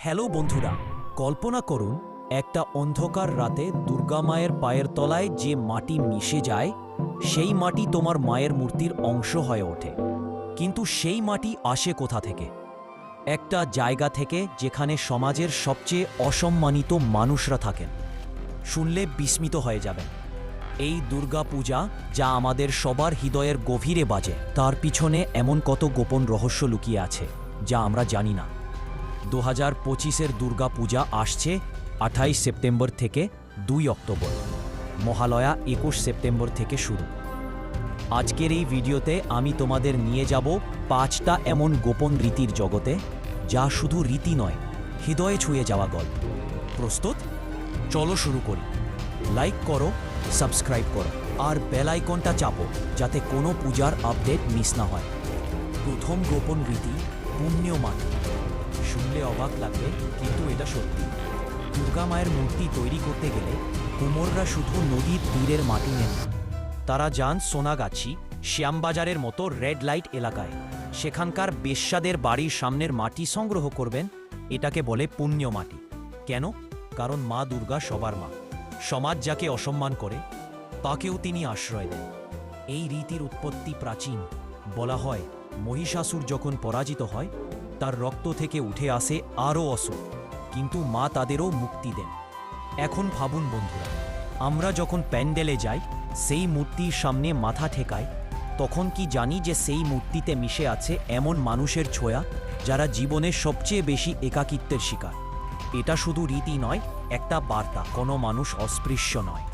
Hello বন্ধুরা, কল্পনা করুন, একটা অন্ধকার রাতে দুর্গা মায়ের পায়ের তলায় যে মাটি মিশে যায়, সেই মাটি তোমার মায়ের মূর্তির অংশ হয়ে ওঠে। কিন্তু সেই মাটি আসে কোথা থেকে? একটা জায়গা থেকে যেখানে সমাজের সবচেয়ে অসম্মানিত মানুষরা থাকেন। শুনলে বিস্মিত হয়ে যাবেন। এই দুর্গা পূজা, যা আমাদের সবার হৃদয়ের গভীরে বাজে, তার পিছনে এমন কত গোপন রহস্য লুকিয়ে আছে, যা আমরা জানি না। দু হাজার পঁচিশের দুর্গা পূজা আসছে আঠাইশ সেপ্টেম্বর থেকে দুই অক্টোবর। মহালয়া একুশ সেপ্টেম্বর থেকে শুরু। আজকের এই ভিডিওতে আমি তোমাদের নিয়ে যাব পাঁচটা এমন গোপন রীতির জগতে যা শুধু রীতি নয়, হৃদয়ে ছুঁয়ে যাওয়া গল্প। প্রস্তুত? চলো শুরু করি। লাইক করো, সাবস্ক্রাইব করো, আর বেল আইকনটা চাপো যাতে কোনো পূজার আপডেট মিস না হয়। প্রথম গোপন রীতি পুণ্য শুনলে অবাক লাগবে, কিন্তু এটা সত্যি। দুর্গা মায়ের মূর্তি তৈরি করতে গেলে কুমোররা শুধু নদীর তীরের মাটি নেন তারা যান সোনাগাছি, শ্যামবাজারের মতো রেড লাইট এলাকায়। সেখানকার বেশ্যাদের বাড়ির সামনের মাটি সংগ্রহ করবেন, এটাকে বলে পুণ্য মাটি। কেন? কারণ মা দুর্গা সবার মা। সমাজ যাকে অসম্মান করে, তাকেও তিনি আশ্রয় দেন। এই রীতির উৎপত্তি প্রাচীন। বলা হয়, মহিষাসুর যখন পরাজিত হয় তার রক্ত থেকে উঠে আসে আরও অসুর কিন্তু মা তাদেরও মুক্তি দেন। এখন ভাবুন বন্ধুরা, আমরা যখন প্যান্ডেলে যাই, সেই মূর্তির সামনে মাথা ঠেকায় তখন কি জানি যে সেই মূর্তিতে মিশে আছে এমন মানুষের ছোঁয়া যারা জীবনের সবচেয়ে বেশি একাকিত্বের শিকার। এটা শুধু রীতি নয়, একটা বার্তা, কোনো মানুষ অস্পৃশ্য নয়।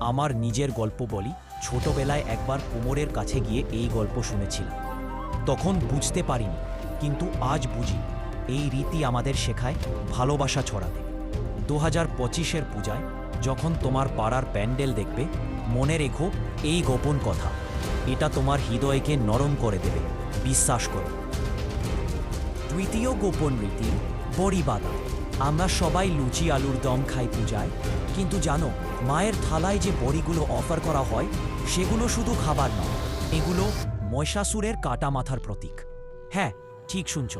আমার নিজের গল্প বলি, ছোটবেলায় একবার কোমরের কাছে গিয়ে এই গল্প শুনেছিলাম। তখন বুঝতে পারিনি কিন্তু আজ বুঝি এই রীতি আমাদের শেখায় ভালোবাসা ছড়াতে। দু হাজার পঁচিশের পূজায় যখন তোমার পাড়ার প্যান্ডেল দেখবে, মনে রেখো এই গোপন কথা। এটা তোমার হৃদয়কে নরম করে দেবে, বিশ্বাস করো। তৃতীয় গোপন রীতি, বড়ি বাঁধা। আমরা সবাই লুচি আলুর দম খাই পূজায়, কিন্তু জানো, মায়ের থালায় যে বড়িগুলো অফার করা হয়, সেগুলো শুধু খাবার নয়, এগুলো মহিষাসুরের কাটা মাথার প্রতীক। হ্যাঁ ঠিক শুনছ।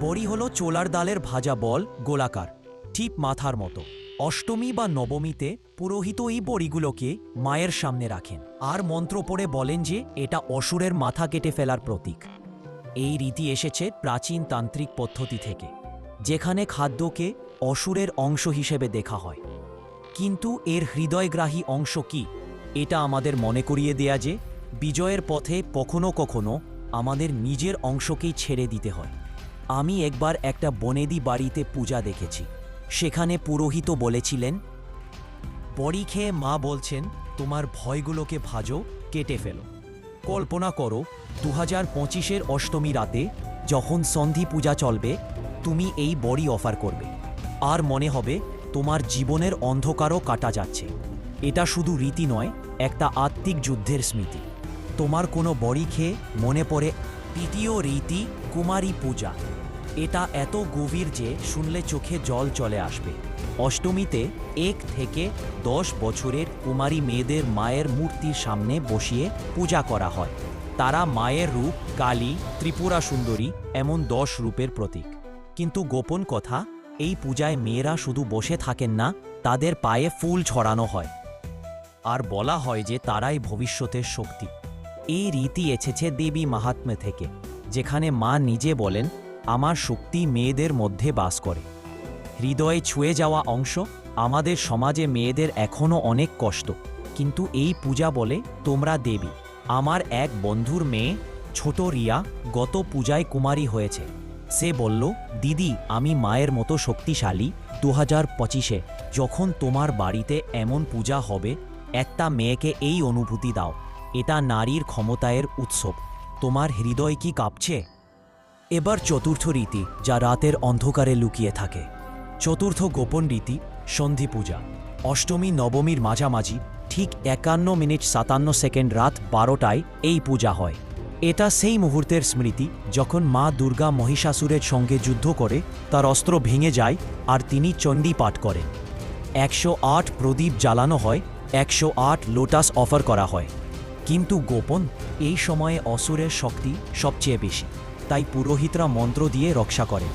বড়ি হলো চোলার ডালের ভাজা বল, গোলাকার, ঠিক মাথার মতো। অষ্টমী বা নবমীতে পুরোহিত এই বড়িগুলোকে মায়ের সামনে রাখেন আর মন্ত্র পড়ে বলেন যে, এটা অসুরের মাথা কেটে ফেলার প্রতীক। এই রীতি এসেছে প্রাচীন তান্ত্রিক পদ্ধতি থেকে, যেখানে খাদ্যকে অসুরের অংশ হিসেবে দেখা হয়। কিন্তু এর হৃদয়গ্রাহী অংশ কি? এটা আমাদের মনে করিয়ে দেয়া যে, বিজয়ের পথে কখনো কখনো আমাদের নিজের অংশকেই ছেড়ে দিতে হয়। আমি একবার একটা বনেদি বাড়িতে পূজা দেখেছি। সেখানে পুরোহিত বলেছিলেন, বড়ি খেয়ে মা বলছেন, তোমার ভয়গুলোকে ভাজো, কেটে ফেলো। কল্পনা করো দু হাজার পঁচিশের অষ্টমী রাতে যখন সন্ধি পূজা চলবে, তুমি এই বড়ি অফার করবে। আর মনে হবে, তোমার জীবনের অন্ধকারও কাটা যাচ্ছে। এটা শুধু রীতি নয়, একটা আত্মিক যুদ্ধের স্মৃতি। তোমার কোনো বড়ি খেয়ে মনে পড়ে তৃতীয় রীতি কুমারী পূজা। এটা এত গভীর যে শুনলে চোখে জল চলে আসবে। অষ্টমীতে এক থেকে দশ বছরের কুমারী মেয়েদের মায়ের মূর্তির সামনে বসিয়ে পূজা করা হয়। তারা মায়ের রূপ কালী, ত্রিপুরা সুন্দরী এমন দশ রূপের প্রতীক। কিন্তু গোপন কথা, এই পূজায় মেয়েরা শুধু বসে থাকেন না, তাদের পায়ে ফুল ছড়ানো হয়। আর বলা হয় যে তারাই ভবিষ্যতের শক্তি। এই রীতি এসেছে দেবী মাহাত্ম্য থেকে, যেখানে মা নিজে বলেন, আমার শক্তি মেয়েদের মধ্যে বাস করে। হৃদয়ে ছুঁয়ে যাওয়া অংশ আমাদের সমাজে মেয়েদের এখনও অনেক কষ্ট। কিন্তু এই পূজা বলে, তোমরা দেবী, আমার এক বন্ধুর মেয়ে, ছোট রিয়া, গত পূজায় কুমারী হয়েছে। সে বলল, দিদি, আমি মায়ের মতো শক্তিশালী দু হাজার পঁচিশে, যখন তোমার বাড়িতে এমন পূজা হবে, একটা মেয়েকে এই অনুভূতি দাও। এটা নারীর ক্ষমতায়ের উৎসব। তোমার হৃদয় কি কাঁপছে? এবার চতুর্থ রীতি, যা রাতের অন্ধকারে লুকিয়ে থাকে। চতুর্থ গোপন রীতি, সন্ধি পূজা। অষ্টমী, নবমীর মাঝামাঝি, ঠিক একান্ন মিনিট সাতান্ন সেকেন্ড রাত বারোটায় এই পূজা হয়। এটা সেই মুহূর্তের স্মৃতি, যখন মা দুর্গা মহিষাসুরের সঙ্গে যুদ্ধ করে, তার অস্ত্র ভেঙে যায় আর তিনি চণ্ডী পাঠ করেন। একশো আট প্রদীপ জ্বালানো হয়, একশো আট লোটাস অফার করা হয়। কিন্তু গোপন, এই সময়ে অসুরের শক্তি সবচেয়ে বেশি, তাই পুরোহিতরা মন্ত্র দিয়ে রক্ষা করে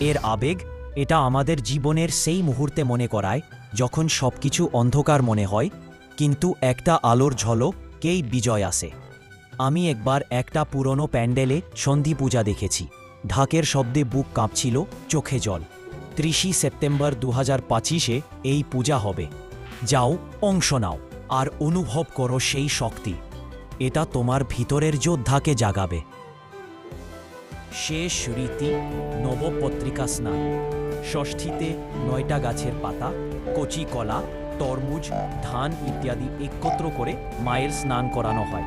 এর আবেগ, এটা আমাদের জীবনের সেই মুহূর্তে মনে করায়, যখন সবকিছু অন্ধকার মনে হয়, কিন্তু একটা আলোর ঝলকেই বিজয় আসে। আমি একবার একটা পুরনো প্যান্ডেলে সন্ধি পূজা দেখেছি, ঢাকের শব্দে বুক কাঁপছিল, চোখে জল। ত্রিশে সেপ্টেম্বর দু হাজার পঁচিশে এই পূজা হবে। যাও, অংশ নাও, আর অনুভব করো সেই শক্তি। এটা তোমার ভিতরের যোদ্ধাকে জাগাবে। শেষ রীতি, নবপত্রিকা স্নান। ষষ্ঠীতে নয়টা গাছের পাতা, কচি কলা, তরমুজ, ধান ইত্যাদি একত্র করে মায়ের স্নান করানো হয়।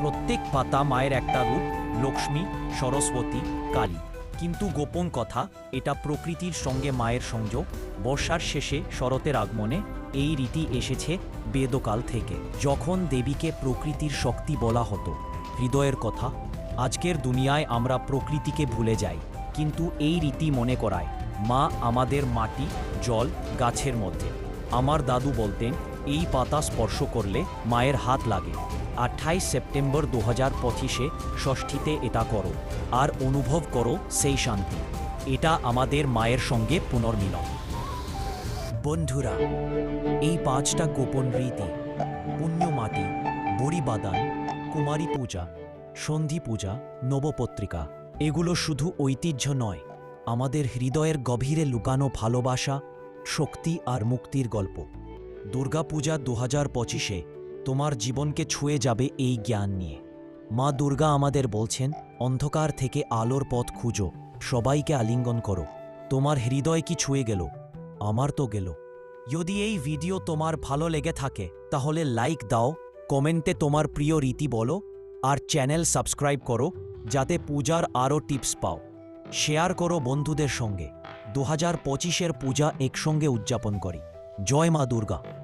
প্রত্যেক পাতা মায়ের একটা রূপ, লক্ষ্মী, সরস্বতী, কালী। কিন্তু গোপন কথা, এটা প্রকৃতির সঙ্গে মায়ের সংযোগ, বর্ষার শেষে শরতের আগমনে এই রীতি এসেছে বেদকাল থেকে। যখন দেবীকে প্রকৃতির শক্তি বলা হতো, হৃদয়ের কথা, আজকের দুনিয়ায় আমরা প্রকৃতিকে ভুলে যাই, কিন্তু এই রীতি মনে করায়, মা আমাদের মাটি, জল, গাছের মধ্যে। আমার দাদু বলতেন, এই পাতা স্পর্শ করলে মায়ের হাত লাগে। আঠাইশ সেপ্টেম্বর দু হাজার পঁচিশে ষষ্ঠীতে এটা করো, আর অনুভব করো সেই শান্তি। এটা আমাদের মায়ের সঙ্গে পুনর্মিলন। বন্ধুরা, এই পাঁচটা গোপন রীতি পুণ্যমাটি বড়িবাদান, কুমারী পূজা, সন্ধি পূজা, নবপত্রিকা, এগুলো শুধু ঐতিহ্য নয়, আমাদের হৃদয়ের গভীরে লুকানো ভালোবাসা, শক্তি আর মুক্তির গল্প। দুর্গাপূজা দু হাজার পঁচিশে তোমার জীবনকে ছুঁয়ে যাবে এই জ্ঞান নিয়ে। মা দুর্গা আমাদের বলছেন, অন্ধকার থেকে আলোর পথ খুঁজো, সবাইকে আলিঙ্গন করো। তোমার হৃদয় কি ছুঁয়ে গেল? আমার তো গেল। যদি এই ভিডিও তোমার ভালো লেগে থাকে, তাহলে লাইক দাও, কমেন্টে তোমার প্রিয় রীতি বলো, আর চ্যানেল সাবস্ক্রাইব করো, যাতে পূজার আরও টিপস পাও। শেয়ার করো বন্ধুদের সঙ্গে। দু হাজার পঁচিশের পূজা একসঙ্গে উদযাপন করি। জয় মা দুর্গা।